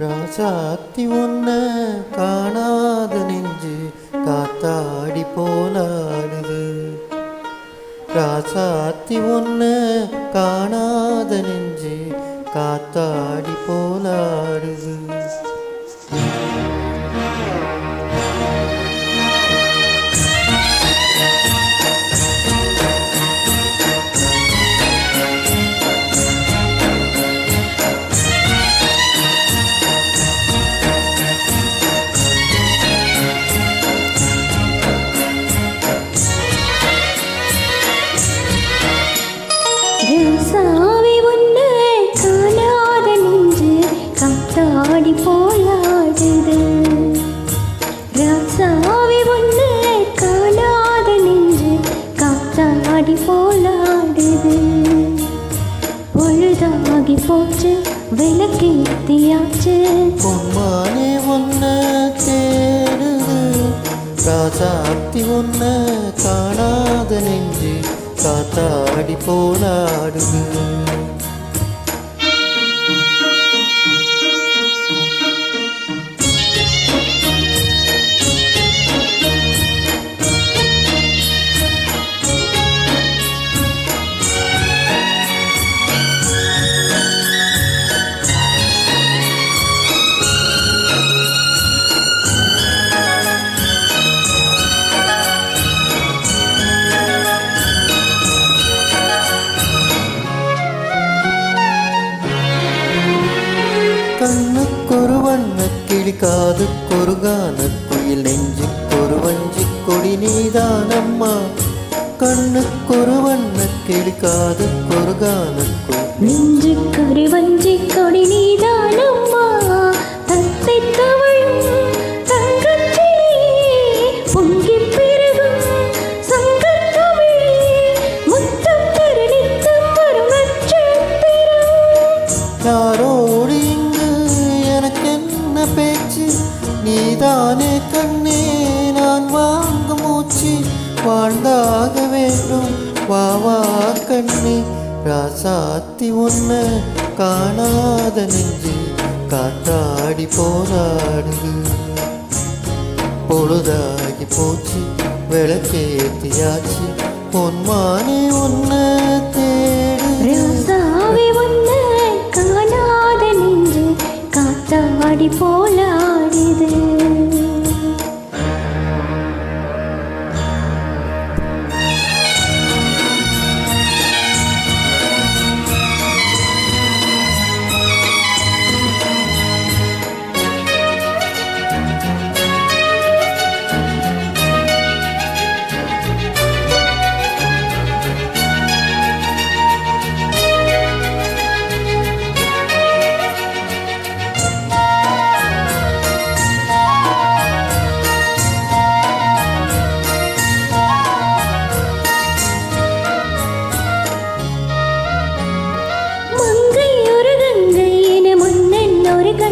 ராசாத்தி ஒன்ன காணாத நெஞ்சு காத்தாடி போலாடுது ராசாத்தி ஒன்ன காணாத நெஞ்சு காத்தாடி போலாடுது ராசாவி உன்னை காணாத நெஞ்சு காத்தாடி போலாடுது ராசாவி உன்னை காணாத நெஞ்சு காத்தாடி போலாடுது பொழுதாகி போச்சு விளக்கேத்தியாச்சு பொம்மானே ஒன்ன தேடுது ராசாத்தி ஒன்ன காணாத நெஞ்சு காத்தாடி போலாடுது. ஒரு வண்ணக்கிளி காதுக்கொரு கானக் குயில் நெஞ்சுக்கொரு வஞ்சி கொடி நீதானம்மா. கண்ணுக்கொரு வண்ணக்கிளி காதுக்கொரு கானக் குயில். நெஞ்சு கரு வஞ்சி கொடி நீ நீதானே கண்ணே நான் வாங்க மூச்சு வாழ்ந்தாக வேண்டும். வாவா கண்ணே ராசாத்தி ஒன்ன காணாத நெஞ்சு காத்தாடி போராடுது. பொழுதாகி போச்சு விளக்கேத்தியாச்சு பொன்மானே ஒன்ன தேடு ராசாவி உன்னை காணாத நெஞ்சு காத்தாடி போ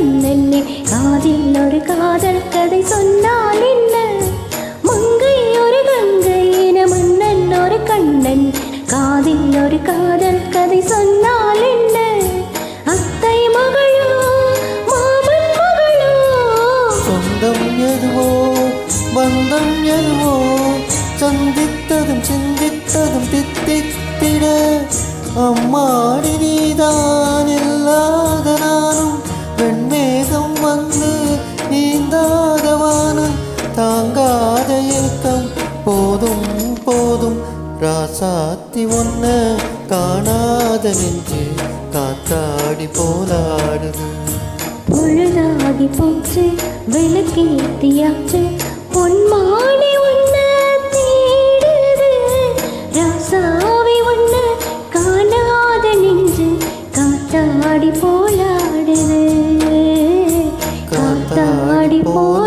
ஒரு காதில் ஒரு காதல் கதை சொன்னால் என்ன? மங்கை ஒரு கங்கை என மன்னன் ஒரு கண்ணன். காதில் ஒரு காதல் கதை சொன்னால் என்ன? அத்தை மகளோ மாமன் மகளோ? சொந்தம் எதுவோ பந்தம் எதுவோ? சந்தித்ததும் சிந்தித்ததும் தித்தித்திட அம்மாடி நீதான்? காணாத நெஞ்சு காத்தாடி போலாடுது. பொழுதாகி போச்சு விளக்கேத்தியாச்சு பொன்மானி ஒன்று தேடுது. ராசாவை ஒன்று காணாத நெஞ்சு காத்தாடி போலாடுது. காத்தாடி போ